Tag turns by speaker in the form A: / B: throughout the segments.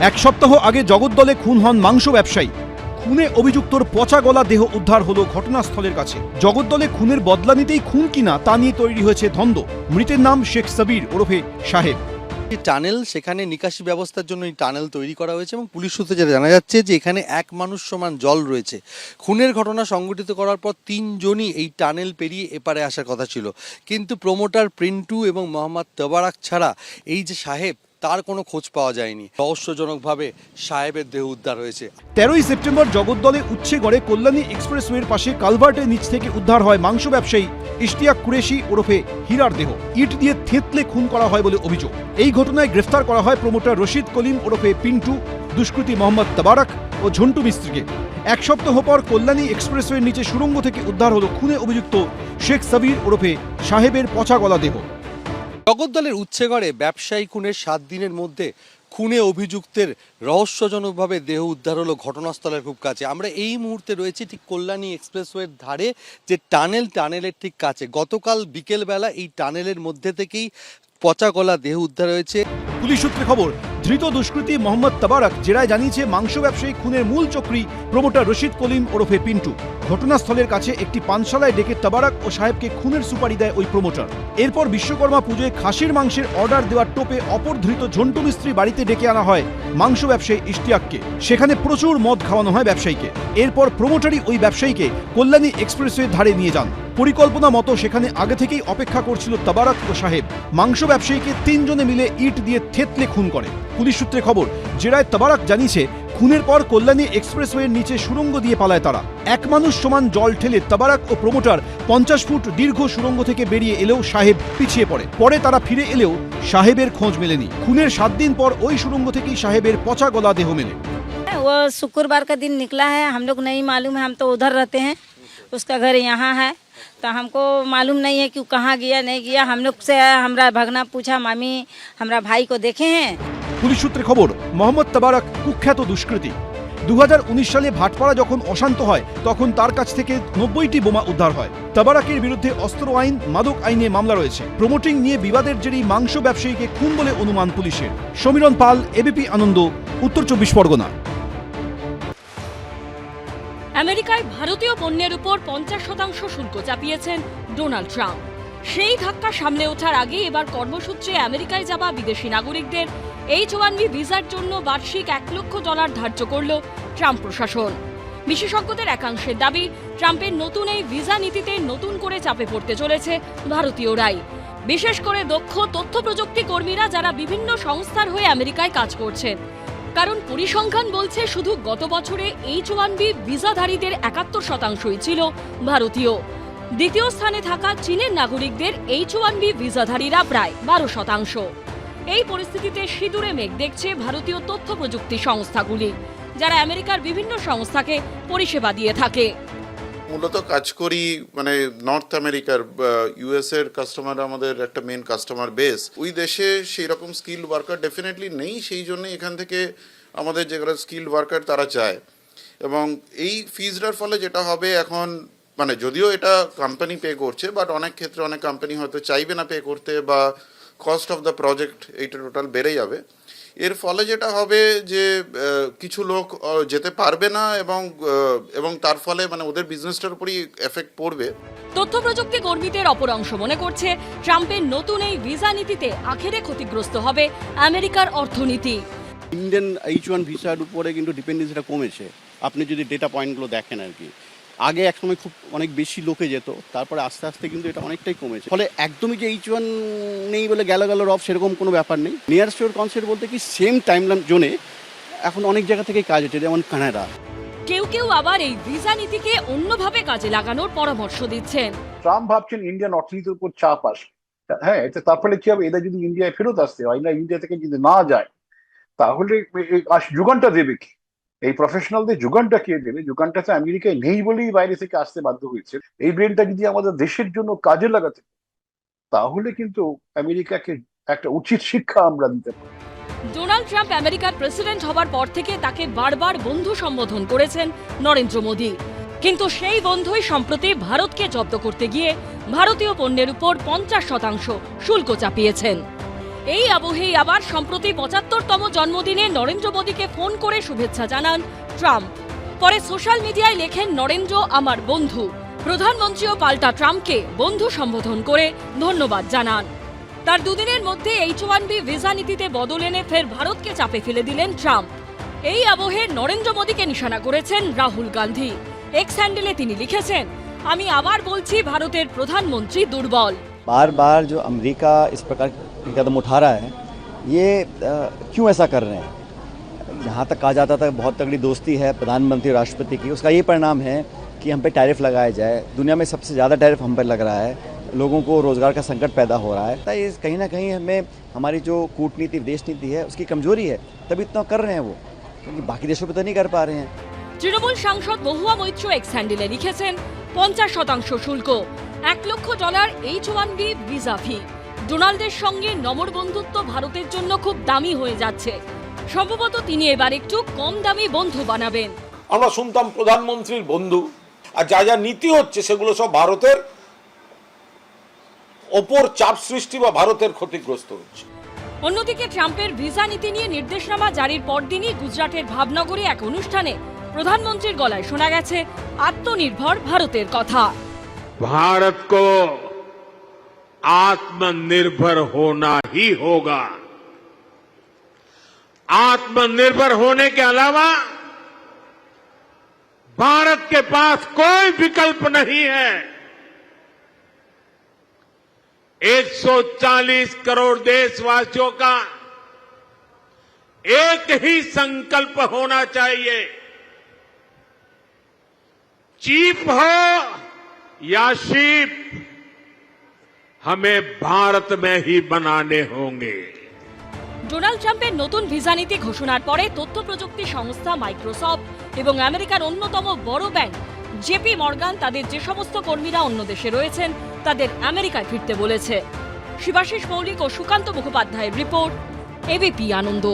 A: এক সপ্তাহ আগে জগদ্দলে খুন হন মাংস ব্যবসায়ী। খুনে অভিযুক্তর পচা গলা দেহ উদ্ধার হলো ঘটনাস্থলের কাছে। জগদ্দলে খুনের বদলা নিতেই খুন কিনা তা নিয়ে তৈরি হয়েছে ধন্দ। মৃতের নাম শেখ সাবির ওরফে সাহেব।
B: যে টানেল, সেখানে নিকাশি ব্যবস্থার জন্য এই টানেল তৈরি করা হয়েছে এবং পুলিশ সূত্রে যেটা জানা যাচ্ছে যে এখানে এক মানুষ সমান জল রয়েছে। খুনের ঘটনা সংঘটিত করার পর তিনজনই এই টানেল পেরিয়ে এপারে আসার কথা ছিল। কিন্তু প্রমোটার প্রিন্টু এবং মোহাম্মদ তবারাক ছাড়া এই যে সাহেব তার কোনো খোঁজ পাওয়া যায়নি। রহস্যজনকভাবে সাহেবের দেহ উদ্ধার হয়েছে।
A: তেরোই সেপ্টেম্বর জগদ্দলে উচ্ছেগড়ে কল্যাণী এক্সপ্রেসওয়ের পাশে কালভার্টের নিচ থেকে উদ্ধার হয় মাংস ব্যবসায়ী ইশতিয়াক কুরেশি ওরফে হীরার দেহ। ইট দিয়ে থেতলে খুন করা হয় বলে অভিযোগ। এই ঘটনায় গ্রেফতার করা হয় প্রমোটার রশিদ কলিম ওরফে পিন্টু, দুষ্কৃতী মোহাম্মদ তাবারাক ও ঝন্টু মিস্ত্রিকে। এক সপ্তাহ পর কল্যাণী এক্সপ্রেসওয়ের নিচে সুড়ঙ্গ থেকে উদ্ধার হলো খুনে অভিযুক্ত শেখ সাবির ওরফে সাহেবের পচা গলা দেহ।
B: জগদ্দলের উচ্ছেগড়ে ব্যবসায়ী খুনের সাত দিনের মধ্যে খুনে অভিযুক্তের রহস্যজনকভাবে দেহ উদ্ধার হলো ঘটনাস্থলের খুব কাছে। আমরা এই মুহূর্তে রয়েছি ঠিক কল্যাণী এক্সপ্রেসওয়ের ধারে, যে টানেল, টানেলের ঠিক কাছে। গতকাল বিকেলবেলা এই টানেলের মধ্যে থেকেই পচা গলা দেহ উদ্ধার হয়েছে।
A: পুলিশ সূত্রে খবর, ধৃত দুষ্কৃতী মোহাম্মদ তাবারাক জেরায় জানিয়েছে মাংস ব্যবসায়ী খুনের মূল চক্রী প্রমোটার রশিদ কলিম ওরফে পিন্টু। ঘটনাস্থলের কাছে একটি পানশালায় ডেকে তাবারাক ও সাহেবকে খুনের সুপারি দেয় ওই প্রমোটার। এরপর বিশ্বকর্মা পুজোয় খাসির মাংসের অর্ডার দেওয়ার টোপে অপর ধৃত ঝন্টু মিস্ত্রি বাড়িতে ডেকে আনা হয় মাংস ব্যবসায়ী ইশতিয়াককে। সেখানে প্রচুর মদ খাওয়ানো হয় ব্যবসায়ীকে। এরপর প্রমোটারই ওই ব্যবসায়ীকে কল্যাণী এক্সপ্রেসওয়ে ধারে নিয়ে যান। পরিকল্পনা মতো সেখানে আগে থেকেই অপেক্ষা করছিল তাবারাক ও সাহেব মাংস ব্যবসায়ীকে তিনজনে মিলে ইট দিয়ে থেতলে খুন করে পুলিশ সূত্রে খবর জেরায় তাবারাক জানিয়েছে খুনের পর কল্যাণী এক্সপ্রেসওয়ের নিচে সুড়ঙ্গ দিয়ে পালায় তারা এক মানুষ সমান জল ঠেলে তাবারাক ও প্রমোটার পঞ্চাশ ফুট দীর্ঘ সুড়ঙ্গ থেকে বেরিয়ে এলেও সাহেব পিছিয়ে পড়ে পরে তারা ফিরে এলেও সাহেবের খোঁজ মেলেনি খুনের সাত দিন পর ওই সুড়ঙ্গ থেকেই সাহেবের পচা গলা দেহ মেলে
C: वो शुक्रवार का दिन निकला है हम लोग नहीं मालूम है हम तो उधर रहते हैं उसका घर यहाँ है तो हमको मालूम नहीं है कि वो कहाँ गया नहीं गया हम लोग से हमरा भगना पूछा मामी हमरा भाई को देखे हैं
A: পুলিশ সূত্রে খবর মোহাম্মদ তাবারাক কুখ্যাত দুষ্কৃতী দু সালে ভাটপাড়া যখন অশান্ত হয় তখন তার কাছ থেকে নব্বইটি বোমা উদ্ধার হয় তাবারাকের বিরুদ্ধে অস্ত্র আইন মাদক আইনে মামলা রয়েছে প্রমোটিং নিয়ে বিবাদের জেরেই মাংস ব্যবসায়ীকে খুন বলে অনুমান পুলিশের সমীরণ পাল এবিপি আনন্দ উত্তর চব্বিশ পরগনা
D: আমেরিকায় ভারতীয় পণ্যের উপর পঞ্চাশ শতাংশ শুল্ক চাপিয়েছেন ডোনাল্ড ট্রাম্প। সেই ধাক্কা সামলে ওঠার আগে এবার কর্মসূত্রে আমেরিকায় যাওয়া বিদেশি নাগরিকদের এইচ ওয়ান বি ভিসার জন্য বার্ষিক এক লক্ষ ডলার ধার্য করল ট্রাম্প প্রশাসন। বিশেষজ্ঞদের একাংশের দাবি, ট্রাম্পের নতুন এই ভিসা নীতিতে নতুন করে চাপে পড়তে চলেছে ভারতীয়রাই। বিশেষ করে দক্ষ তথ্য প্রযুক্তি কর্মীরা যারা বিভিন্ন সংস্থার হয়ে আমেরিকায় কাজ করছেন কারণ পরিসংখ্যান বলছে শুধু গত বছরে এইচ ওয়ান বি ভিসাধারীদের একাত্তর শতাংশই ছিল ভারতীয়। দ্বিতীয় স্থানে থাকা চীনের নাগরিকদের এইচ ওয়ান বি ভিসাধারীরা প্রায় বারো শতাংশ। এই পরিস্থিতিতে সিঁদুরে মেঘ দেখছে ভারতীয় তথ্য প্রযুক্তি সংস্থাগুলি, যারা আমেরিকার বিভিন্ন সংস্থাকে পরিষেবা দিয়ে থাকে।
E: মূলত কাজ করি মানে নর্থ আমেরিকার ইউএস এর কাস্টমার আমাদের একটা মেন কাস্টমার বেস ওই দেশে সেই রকম স্কিল ওয়ার্কার ডেফিনেটলি নেই, সেই জন্য এখান থেকে আমাদের যেগুলো স্কিল ওয়ার্কার তারা চায় এবং এই ফিজটার ফলে যেটা হবে এখন মানে যদিও এটা কোম্পানি পে করছে বাট অনেক ক্ষেত্রে অনেক কোম্পানি হয়তো চাইবে না পে করতে বা কস্ট অফ দ্য প্রজেক্ট এইটা টোটাল বেড়ে যাবে। এর ফলে যেটা হবে যে কিছু লোক যেতে পারবে না এবং এবং তার ফলে মানে ওদের বিজনেসটার উপরই এফেক্ট পড়বে।
D: তথ্য প্রযুক্তি কর্মীদের অপর অংশ মনে করছে ট্রাম্পের নতুন এই ভিসা নীতিতে আখেরে ক্ষতিগ্রস্ত হবে আমেরিকার অর্থনীতি।
F: ইন্ডিয়ান এইচ ওয়ান ভিসার উপরে কিন্তু ডিপেন্ডেন্সিটা কমেছে। আপনি যদি ডেটা পয়েন্টগুলো দেখেন আর কি আগে একসময় খুব অনেক বেশি লোকে যেত তারপরে আস্তে আস্তে কিন্তু এটা অনেকটাই কমেছে। ফলে একদমই যে এইচ ওয়ান নেই বলে গেল গেল রফ সেরকম কোনো ব্যাপার নেই। নিয়ার স্টোর কনসেপ্ট বলতে কি সেম টাইম জোনে এখন অনেক জায়গা থেকে কাজ হচ্ছে যেমন কানাডা
D: কেউ কেউ আবার এই ভিসা নীতিকে অন্যভাবে কাজে লাগানোর পরামর্শ দিচ্ছেন।
G: ট্রাম্প ভাবছেন ইন্ডিয়ান অর্থনীতির উপর চাপ আসবে। হ্যাঁ এতে তার ফলে কি হবে? এরা যদি ইন্ডিয়ায় ফেরত আসতে হয় না ইন্ডিয়া থেকে যদি না যায় তাহলে আস- দেবে কি? এই প্রফেশনালদের যোগানটা কে দেবে? যোগানটা তো আমেরিকায় নেই বলেই বাইরে থেকে আসতে বাধ্য হয়েছে। এই ব্রেনটা যদি আমাদের দেশের জন্য কাজে লাগাতে তাহলে কিন্তু আমেরিকাকে একটা উচিত শিক্ষা আমরা দিতে পারি।
D: ডোনাল্ড ট্রাম্প আমেরিকার প্রেসিডেন্ট হবার পর থেকে তাকে বারবার বন্ধু সম্বোধন করেছেন নরেন্দ্র মোদী। কিন্তু সেই বন্ধুই সম্প্রতি ভারতকে জব্দ করতে গিয়ে ভারতীয় পণ্যের উপর পঞ্চাশ শতাংশ শুল্ক চাপিয়েছেন। এই আবহেই আবার সম্প্রতি পঁচাত্তরতম জন্মদিনে নরেন্দ্র মোদীকে ফোন করে শুভেচ্ছা জানান ট্রাম্প পরে সোশ্যাল মিডিয়ায় লেখেন নরেন্দ্র আমার বন্ধু প্রধানমন্ত্রীও পাল্টা ট্রাম্পকে বন্ধু সম্বোধন করে ধন্যবাদ জানান তার দুদিনের মধ্যে এইচ ওয়ান বি ভিসা নীতিতে বদল এনে ফের ভারতকে চাপে ফেলে দিলেন ট্রাম্প এই আবহে নরেন্দ্র মোদীকে নিশানা করেছেন রাহুল গান্ধী এক্স হ্যান্ডেলে তিনি লিখেছেন আমি আবার বলছি ভারতের প্রধানমন্ত্রী দুর্বল
H: बार बार जो अमेरिका इस प्रकार के कदम उठा रहा है ये अ, क्यों ऐसा कर रहे हैं यहाँ तक कहा जाता था बहुत तगड़ी दोस्ती है प्रधानमंत्री और राष्ट्रपति की उसका ये परिणाम है कि हम पे टैरिफ लगाया जाए दुनिया में सबसे ज़्यादा टैरिफ हम पर लग रहा है लोगों को रोज़गार का संकट पैदा हो रहा है तो ये कहीं ना कहीं हमें हमारी जो कूटनीति विदेश नीति है उसकी कमजोरी है तभी इतना कर रहे हैं वो क्योंकि बाकी देशों पे तो नहीं कर पा रहे हैं
D: তৃণমূল সাংসদ মহুয়া মৈত্র এক্স হ্যান্ডেলে লিখেছেন পঞ্চাশ শতাংশ শুল্ক এক লক্ষ dollar H one B visa fee ডোনাল্ডের সঙ্গে নমর বন্ধুত্ব ভারতের জন্য খুব দামি হয়ে যাচ্ছে। সম্ভবত তিনি এবার একটু কম দামি বন্ধু বানাবেন।
I: আমরা শুনতাম প্রধানমন্ত্রীর বন্ধু আর যা যা নীতি হচ্ছে সেগুলো সব ভারতের ওপর চাপ সৃষ্টি বা ভারতের ক্ষতিগ্রস্ত হচ্ছে।
D: অন্যদিকে ট্রাম্পের ভিসা নীতি নিয়ে নির্দেশনামা জারির পরদিনই গুজরাটের ভাবনগরে এক অনুষ্ঠানে প্রধানমন্ত্রীর গলায় শোনা গেছে আত্মনির্ভর ভারতের কথা।
J: ভারত কো आत्मनिर्भर होना ही होगा। आत्मनिर्भर होने के अलावा भारत के पास कोई विकल्प नहीं है। 140 करोड़ देशवासियों का एक ही संकल्प होना चाहिए। चीप हो या शीप हमें भारत में ही बनाने होंगे
D: ডোনাল্ড ট্রাম্পের নতুন ভিসা নীতি ঘোষণার পরে তথ্য প্রযুক্তি সংস্থা মাইক্রোসফট এবং আমেরিকার অন্যতম বড় ব্যাংক জেপি মর্গান তাদের যে সমস্ত কর্মীরা অন্য দেশে রয়েছেন তাদের আমেরিকায় ফিরতে বলেছে শিবাশিস মৌলিক ও সুকান্ত মুখোপাধ্যায়ের রিপোর্ট এবিপি আনন্দ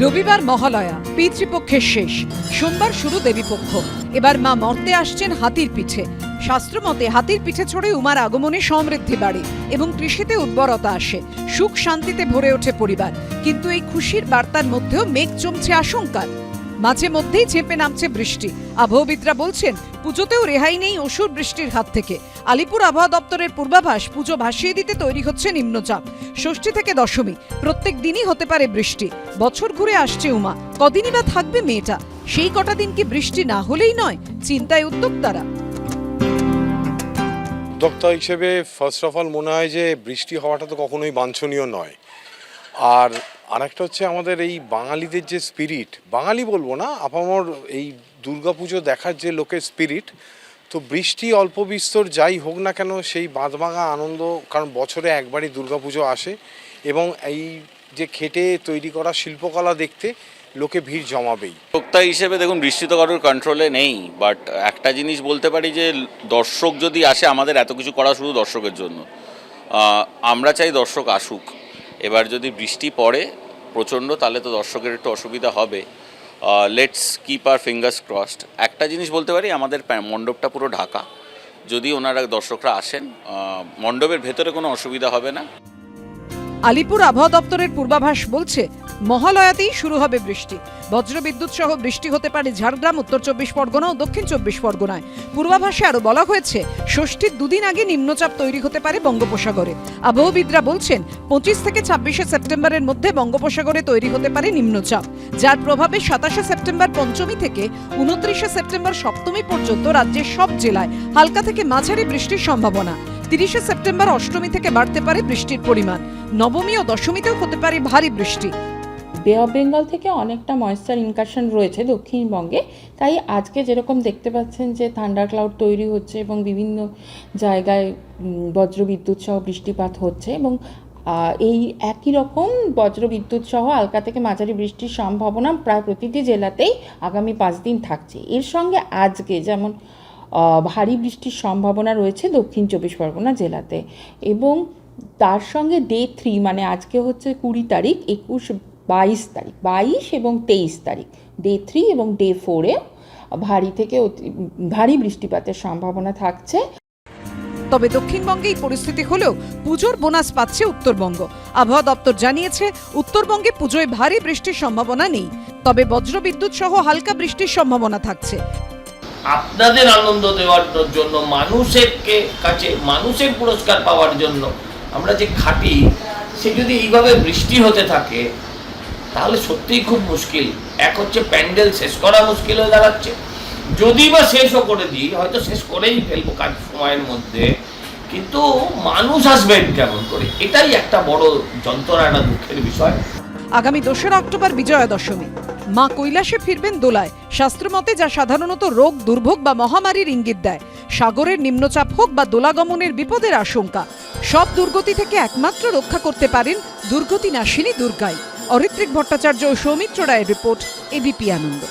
K: রবিবার মহালয়া পিতৃপক্ষের শেষ সোমবার শুরু দেবীপক্ষ এবার মা মর্তে আসছেন হাতির পিঠে শাস্ত্রমতে হাতির পিঠে চড়ে উমার আগমনে সমৃদ্ধি বাড়ে এবং কৃষিতে উর্বরতা আসে, সুখ শান্তিতে ভরে ওঠে পরিবার। কিন্তু এই খুশির বার্তার মধ্যেও মেঘ জমছে আশঙ্কার। মাঝে মধ্যেই চেপে নামছে বৃষ্টি। আবহবিদরা বলছেন, পুজোতেও রেহাই নেই অসুর বৃষ্টির হাত থেকে। আলিপুর আবহাওয়া দপ্তরের পূর্বাভাস, পুজো ভাসিয়ে দিতে তৈরি হচ্ছে নিম্নচাপ। ষষ্ঠী থেকে দশমী, প্রত্যেক দিনই হতে পারে বৃষ্টি। বছর ঘুরে আসছে উমা। কদিনই বা থাকবে মেয়েটা? সেই কটা দিন কি বৃষ্টি না হলেই নয়? চিন্তায় উদ্যোক্তারা।
L: উদ্যোক্তা হিসেবে ফার্স্ট অফ অল মনে হয় যে বৃষ্টি হওয়াটা তো কখনোই বাঞ্ছনীয় নয়। আর আরেকটা হচ্ছে আমাদের এই বাঙালিদের যে স্পিরিট বাঙালি বলব না, আপামর এই দুর্গাপুজো দেখার যে লোকের স্পিরিট তো বৃষ্টি অল্প বিস্তর যাই হোক না কেন সেই বাঁধভাঙা আনন্দ, কারণ বছরে একবারই দুর্গাপুজো আসে এবং এই যে খেটে তৈরি করা শিল্পকলা দেখতে লোকে ভিড় জমাবেই।
M: উদ্যোক্তা হিসেবে দেখুন বৃষ্টি তো কারোর কন্ট্রোলে নেই বাট একটা জিনিস বলতে পারি যে, দর্শক যদি আসে, আমাদের এত কিছু করা শুধু দর্শকের জন্য। আমরা চাই দর্শক আসুক। এবার যদি বৃষ্টি পড়ে প্রচণ্ড, তাহলে তো দর্শকের একটু অসুবিধা হবে। Let's keep our fingers crossed একটা জিনিস বলতে পারি, আমাদের মণ্ডপটা পুরো ঢাকা। যদি ওনারা দর্শকরা আসেন মণ্ডপের ভেতরে কোনো অসুবিধা হবে না।
K: আলিপুর আবহাওয়া দপ্তরের পূর্বাভাস বলছে, মহালয়াতেই শুরু হবে বৃষ্টি। বজ্রবিদ্যুৎ সহ বৃষ্টি হতে পারে ঝাড়গ্রাম, উত্তর চব্বিশ পরগনা ও দক্ষিণ চব্বিশ পরগনায়। পূর্বাভাসে আরও বলা হয়েছে, ষষ্ঠীর দুদিন আগে নিম্নচাপ তৈরি হতে পারে বঙ্গোপসাগরে। আবহবিদরা বলছেন, পঁচিশ থেকে ছাব্বিশে সেপ্টেম্বরের মধ্যে বঙ্গোপসাগরে তৈরি হতে পারে নিম্নচাপ। যার প্রভাবে সাতাশে সেপ্টেম্বর পঞ্চমী থেকে উনত্রিশে সেপ্টেম্বর সপ্তমী পর্যন্ত রাজ্যের সব জেলায় হালকা থেকে মাঝারি বৃষ্টির সম্ভাবনা। তিরিশে সেপ্টেম্বর অষ্টমী থেকে বাড়তে পারে বৃষ্টির পরিমাণ। নবমী ও দশমীতেও হতে পারে ভারী বৃষ্টি।
N: বে অফ বেঙ্গল থেকে অনেকটা ময়েশ্চার ইনকাশন রয়েছে দক্ষিণবঙ্গে। তাই আজকে যেরকম দেখতে পাচ্ছেন যে থান্ডার ক্লাউড তৈরি হচ্ছে এবং বিভিন্ন জায়গায় বজ্রবিদ্যুৎ সহ বৃষ্টিপাত হচ্ছে এবং এই একই রকম বজ্রবিদ্যুৎ সহ হালকা থেকে মাঝারি বৃষ্টির সম্ভাবনা প্রায় প্রতিটি জেলাতেই আগামী পাঁচ দিন থাকছে। এর সঙ্গে আজকে যেমন ভারী বৃষ্টির সম্ভাবনা রয়েছে দক্ষিণ চব্বিশ পরগনা জেলাতে এবং তার সঙ্গে ডে থ্রি মানে আজকে হচ্ছে কুড়ি তারিখ একুশ বাইশ তারিখ বাইশ এবং তেইশ তারিখ। ডে থ্রি এবং ডে ফোরে ভারী থেকে অতি ভারী বৃষ্টিপাতের সম্ভাবনা থাকছে।
K: তবে দক্ষিণবঙ্গে এই পরিস্থিতি হলেও পুজোর বোনাস পাচ্ছে উত্তরবঙ্গ। আবহাওয়া দপ্তর জানিয়েছে উত্তরবঙ্গে পুজোয় ভারী বৃষ্টির সম্ভাবনা নেই। তবে বজ্রবিদ্যুৎ সহ হালকা বৃষ্টির সম্ভাবনা থাকছে।
J: আপনাদের আনন্দ দেওয়ার জন্য মানুষের কাছে মানুষের পুরস্কার পাওয়ার জন্য আমরা যে খাটি, সে যদি এইভাবে বৃষ্টি হতে থাকে, তাহলে সত্যিই খুব মুশকিল। এক হচ্ছে প্যান্ডেল শেষ করা মুশকিল হয়ে দাঁড়াচ্ছে। যদি বা শেষও করে দিই, হয়তো শেষ করেই ফেলব কাজ সময়ের মধ্যে। কিন্তু মানুষ আসবেন কেমন করে? এটাই একটা বড় যন্ত্রণা, একটা দুঃখের বিষয়।
K: আগামী দোসরা অক্টোবর বিজয়া দশমী। মা কৈলাসে ফিরবেন দোলায়। শাস্ত্রমতে যা সাধারণত রোগ, দুর্ভোগ বা মহামারীর ইঙ্গিত দেয়, সাগরের নিম্নচাপ হোক বা দোলাগমনের বিপদের আশঙ্কা, সব দুর্গতি থেকে একমাত্র রক্ষা করতে পারেন দুর্গতি নাশিনী দুর্গাই। অরিত্রিক ভট্টাচার্য ও সৌমিত্র রায়ের রিপোর্ট এবিপি আনন্দ।